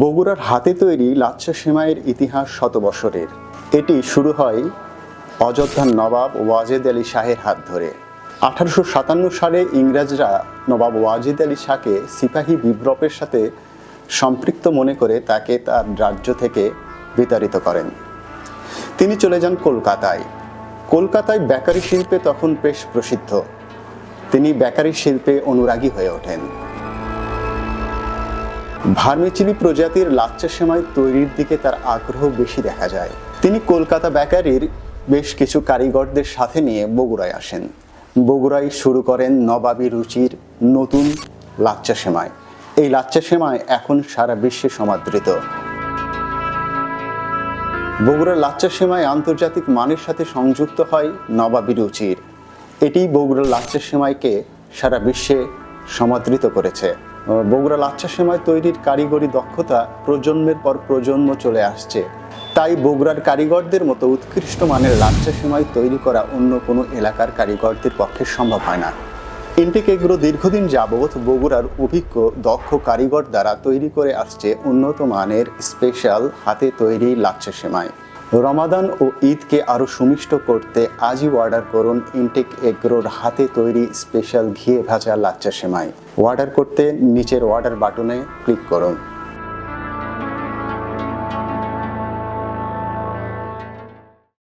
বগুড়ার হাতে তৈরি লাচ্ছা সেমাইয়ের ইতিহাস শত বছরের। এটি শুরু হয় অযোধ্যার নবাব ওয়াজেদ আলী শাহের হাত ধরে। আঠারোশো সাতান্ন সালে ইংরেজরা নবাব ওয়াজেদ আলী শাহকে সিপাহী বিপ্লবের সাথে সম্পৃক্ত মনে করে তাকে তার রাজ্য থেকে বিতাড়িত করেন। তিনি চলে যান কলকাতায়। কলকাতায় বেকারি শিল্পে তখন বেশ প্রসিদ্ধ। তিনি বেকারি শিল্পে অনুরাগী হয়ে ওঠেন। ভার্মিচিলি প্রজাতির লাচ্চা সেমাই তৈরির দিকে তার আগ্রহ বেশি দেখা যায়। তিনি কলকাতা বেকারির বেশ কিছু কারিগরদের সাথে নিয়ে বগুড়ায় আসেন। বগুড়ায় শুরু করেন নবাবী রুচির নতুন লাচ্চা সেমাই। এই লাচ্চা সেমাই এখন সারা বিশ্বে সমাদৃত। বগুড়ার লাচ্চা সেমাই আন্তর্জাতিক মানের সাথে সংযুক্ত হয় নবাবী রুচির। এটি বগুড়ার লাচ্চা সেমাইকে সারা বিশ্বে সমাদৃত করেছে। বগুড়া লাচ্চা সেমাই তৈরির কারিগরি দক্ষতা প্রজন্মের পর প্রজন্ম চলে আসছে। তাই বগুড়ার কারিগরদের মতো উৎকৃষ্ট মানের লাচ্চা সেমাই তৈরি করা অন্য কোনো এলাকার কারিগরদের পক্ষে সম্ভব হয় না। ইনটেক এগ্রো দীর্ঘদিন যাবৎ বগুড়ার অভিজ্ঞ, দক্ষ কারিগর দ্বারা তৈরি করে আসছে উন্নত মানের স্পেশাল হাতে তৈরি লাচ্চা সেমাই। রমাদান ও ঈদকে আরও সুমিষ্ট করতে আজই অর্ডার করুন ইনটেক এগ্রোর হাতে তৈরি স্পেশাল ঘিয়ে ভাজা লাচ্চা সেমাই। অর্ডার করতে নিচের অর্ডার বাটনে ক্লিক করুন।